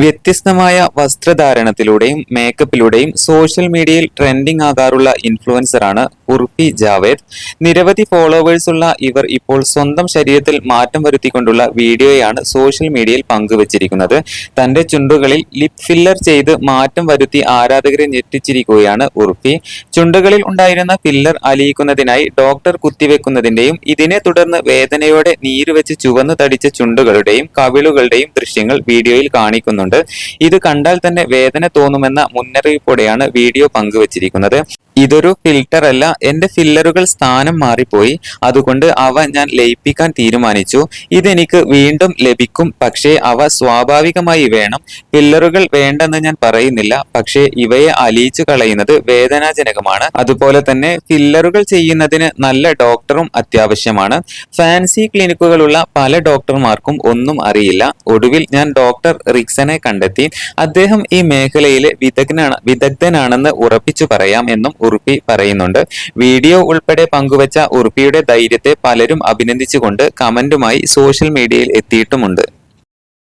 വ്യത്യസ്തമായ വസ്ത്രധാരണത്തിലൂടെയും മേക്കപ്പിലൂടെയും സോഷ്യൽ മീഡിയയിൽ ട്രെൻഡിംഗ് ആകാറുള്ള ഇൻഫ്ലുവൻസറാണ് ഉർഫി ജാവേദ്. നിരവധി ഫോളോവേഴ്സ് ഉള്ള ഇവർ ഇപ്പോൾ സ്വന്തം ശരീരത്തിൽ മാറ്റം വരുത്തിക്കൊണ്ടുള്ള വീഡിയോയാണ് സോഷ്യൽ മീഡിയയിൽ പങ്കുവച്ചിരിക്കുന്നത്. തന്റെ ചുണ്ടുകളിൽ ലിപ് ഫില്ലർ ചെയ്ത് മാറ്റം വരുത്തി ആരാധകരെ ഞെട്ടിച്ചിരിക്കുകയാണ് ഉർഫി ചുണ്ടുകളിൽ ഉണ്ടായിരുന്ന ഫില്ലർ അലിയിക്കുന്നതിനായി ഡോക്ടർ കുത്തിവെക്കുന്നതിന്റെയും ഇതിനെ തുടർന്ന് വേദനയോടെ നീരുവെച്ച് ചുവന്നു തടിച്ച ചുണ്ടുകളുടെയും കവിളുകളുടെയും ദൃശ്യങ്ങൾ വീഡിയോയിൽ കാണിക്കുന്നുണ്ട്. ഇത് കണ്ടാൽ തന്നെ വേദന തോന്നുമെന്ന മുന്നറിയിപ്പോടെയാണ് വീഡിയോ പങ്കുവച്ചിരിക്കുന്നത്. ഇതൊരു ഫിൽട്ടർ അല്ല. എന്റെ ഫില്ലറുകൾ സ്ഥാനം മാറിപ്പോയി. അതുകൊണ്ട് അവ ഞാൻ ലയിപ്പിക്കാൻ തീരുമാനിച്ചു. ഇതെനിക്ക് വീണ്ടും ലഭിക്കും. പക്ഷേ അവ സ്വാഭാവികമായി വേണം. ഫില്ലറുകൾ വേണ്ടെന്ന് ഞാൻ പറയുന്നില്ല. പക്ഷേ ഇവയെ അലിയിച്ചു കളയുന്നത് വേദനാജനകമാണ്. അതുപോലെ തന്നെ ഫില്ലറുകൾ ചെയ്യുന്നതിന് നല്ല ഡോക്ടറും അത്യാവശ്യമാണ്. ഫാൻസി ക്ലിനിക്കുകളുള്ള പല ഡോക്ടർമാർക്കും ഒന്നും അറിയില്ല. ഒടുവിൽ ഞാൻ ഡോക്ടർ റിക്സനെ കണ്ടെത്തി. അദ്ദേഹം ഈ മേഖലയിലെ വിദഗ്ധനാണ് വിദഗ്ധനാണെന്ന് ഉറപ്പിച്ചു പറയാം എന്നും ഉറുപ്പി പറയുന്നുണ്ട്. വീഡിയോ ഉൾപ്പെടെ പങ്കുവച്ച ഉറുപ്പിയുടെ ധൈര്യത്തെ പലരും അഭിനന്ദിച്ചുകൊണ്ട് കമന്റുമായി സോഷ്യൽ മീഡിയയിൽ എത്തിയിട്ടുമുണ്ട്.